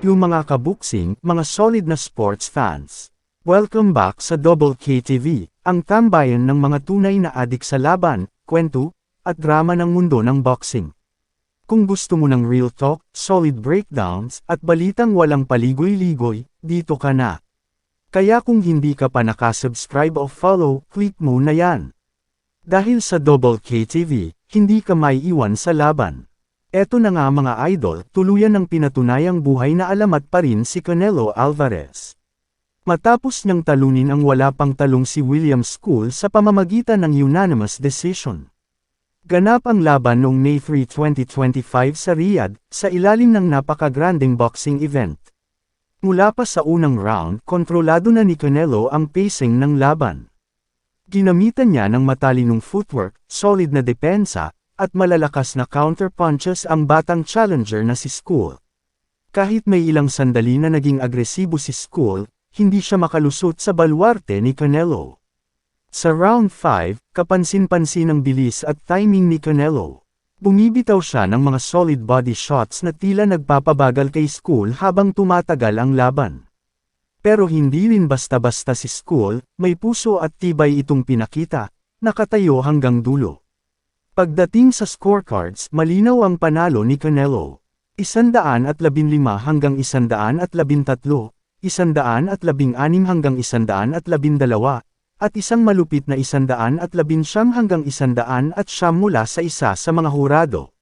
Yung mga kabuksing, mga solid na sports fans. Welcome back sa Double K TV, ang tambayan ng mga tunay na adik sa laban, kwento, at drama ng mundo ng boxing. Kung gusto mo ng real talk, solid breakdowns, at balitang walang paligoy-ligoy, dito ka na. Kaya kung hindi ka pa nakasubscribe o follow, click mo na yan. Dahil sa Double K TV, hindi ka maiiwan sa laban. Eto na nga mga idol, tuluyan ng pinatunayang buhay na alamat pa rin si Canelo Alvarez. Matapos niyang talunin ang wala pang talong si William School sa pamamagitan ng unanimous decision. Ganap ang laban noong May 3, 2025 sa Riyadh, sa ilalim ng napakagranding boxing event. Mula pa sa unang round, kontrolado na ni Canelo ang pacing ng laban. Ginamitan niya ng matalinong footwork, solid na depensa, at malalakas na counter-punches ang batang challenger na si School. Kahit may ilang sandali na naging agresibo si School, hindi siya makalusot sa balwarte ni Canelo. Sa round 5, kapansin-pansin ang bilis at timing ni Canelo. Bumibitaw siya ng mga solid body shots na tila nagpapabagal kay School habang tumatagal ang laban. Pero hindi rin basta-basta si School, may puso at tibay itong pinakita, nakatayo hanggang dulo. Pagdating sa scorecards, malinaw ang panalo ni Canelo. Isandaan at labinlima hanggang isandaan at labintatlo, isandaan at labing anim hanggang isandaan at labindalawa, at isang malupit na isandaan at labinsyam hanggang isandaan at siyam mula sa isa sa mga hurado.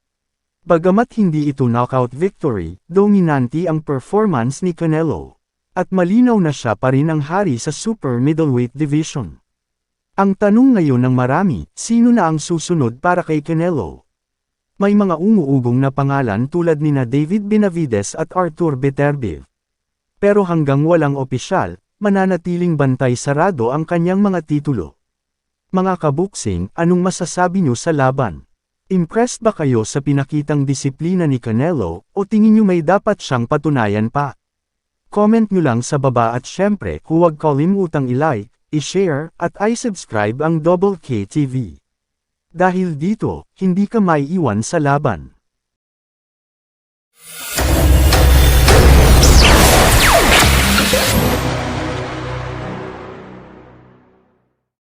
Bagamat hindi ito knockout victory, dominanti ang performance ni Canelo. At malinaw na siya pa rin ang hari sa super middleweight division. Ang tanong ngayon ng marami, sino na ang susunod para kay Canelo? May mga umuugong na pangalan tulad ni na David Benavides at Arthur Beterbiev. Pero hanggang walang opisyal, mananatiling bantay sarado ang kanyang mga titulo. Mga kabuksing, anong masasabi niyo sa laban? Impressed ba kayo sa pinakitang disiplina ni Canelo, o tingin niyo may dapat siyang patunayan pa? Comment niyo lang sa baba at syempre, huwag kalimutang i-like, i-share, at i-subscribe ang Double K TV. Dahil dito, hindi ka maiiwan sa laban.